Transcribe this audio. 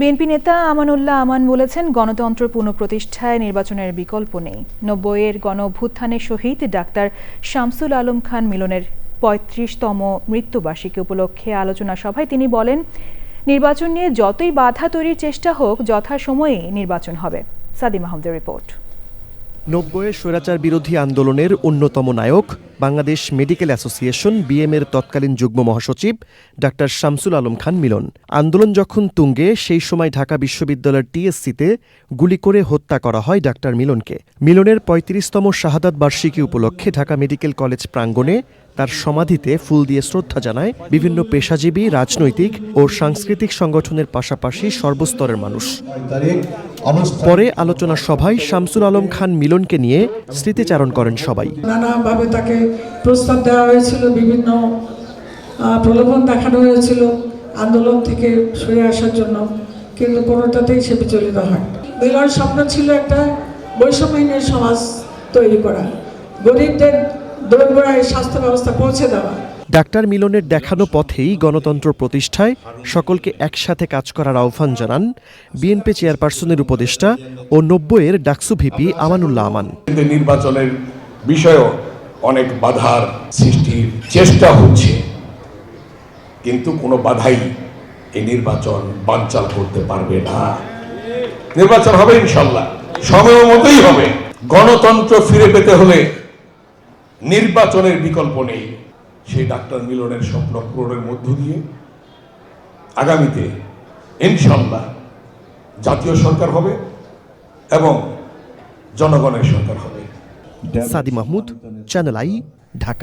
BNP নেতা আমানুল্লাহ আমান বলেছেন, গণতন্ত্র পুনঃপ্রতিষ্ঠায় নির্বাচনের বিকল্প নেই। নব্বইয়ের গণ অভ্যুত্থানের শহীদ ডাক্তার শামসুল আলম খান মিলনের পঁয়ত্রিশতম মৃত্যুবার্ষিকী উপলক্ষে আলোচনা সভায় তিনি বলেন, নির্বাচন নিয়ে যতই বাধা তৈরির চেষ্টা হোক, যথাসময়ে নির্বাচন হবে। সাদি মাহমুদের রিপোর্ট। নব্বইয়ের স্বৈরাচার বিরোধী আন্দোলনের অন্যতম নায়ক বাংলাদেশ মেডিকেল অ্যাসোসিয়েশন বিএমের তৎকালীন যুগ্ম মহাসচিব ডাক্তার শামসুল আলম খান মিলন। আন্দোলন যখন তুঙ্গে, সেই সময় ঢাকা বিশ্ববিদ্যালয়ের টিএসসিতে গুলি করে হত্যা করা হয় ডাক্তার মিলনকে। মিলনের পঁয়ত্রিশতম শাহাদাত বার্ষিকী উপলক্ষে ঢাকা মেডিকেল কলেজ প্রাঙ্গণে তার সমাধিতে ফুল দিয়ে শ্রদ্ধা জানায় বিভিন্ন পেশাজীবী, রাজনৈতিক ও সাংস্কৃতিক সংগঠনের পাশাপাশি সর্বস্তরের মানুষ। পরে আলোচনা সভায় শামসুল আলম খান মিলনকে নিয়ে স্মৃতিচারণ করেন সবাই। নানাভাবে তাকে প্রস্তাব দেওয়া হয়েছিল, বিভিন্ন প্রলোভন দেখানো হয়েছিল আন্দোলন থেকে সরে আসার জন্য। কিন্তু কোনোটাতেই সে বিচলিত হয়। মিলন স্বপ্ন ছিল একটা বৈষম্যহীন সমাজ তৈরি করা। গরিবদের দোরগোড়ায় স্বাস্থ্য ব্যবস্থা পৌঁছে দেওয়া। ডাক্তার মিলনের দেখানো পথেই গণতন্ত্র প্রতিষ্ঠায় সকলকে একসাথে কাজ করার আহ্বান জানান বিএনপি চেয়ারপারসনের উপদেষ্টা ও নব্বইয়ের ডাকসু ভিপি আমানুল্লাহ আমান। নির্বাচনের বিষয়েও অনেক বাধার সৃষ্টির চেষ্টা হচ্ছে। কিন্তু কোনো বাধাই এই নির্বাচন বানচাল করতে পারবে না। নির্বাচন হবে ইনশাল্লাহ। সময় মতোই হবে। গণতন্ত্র ফিরে পেতে হলে নির্বাচনের বিকল্প নেই। সেই ডাক্তার মিলনের স্বপ্ন পূরণের মধ্য দিয়ে আগামীতে ইনশাল্লাহ জাতীয় সরকার হবে এবং জনগণের সরকার হবে। Sadi Mahmud channel I Dhaka.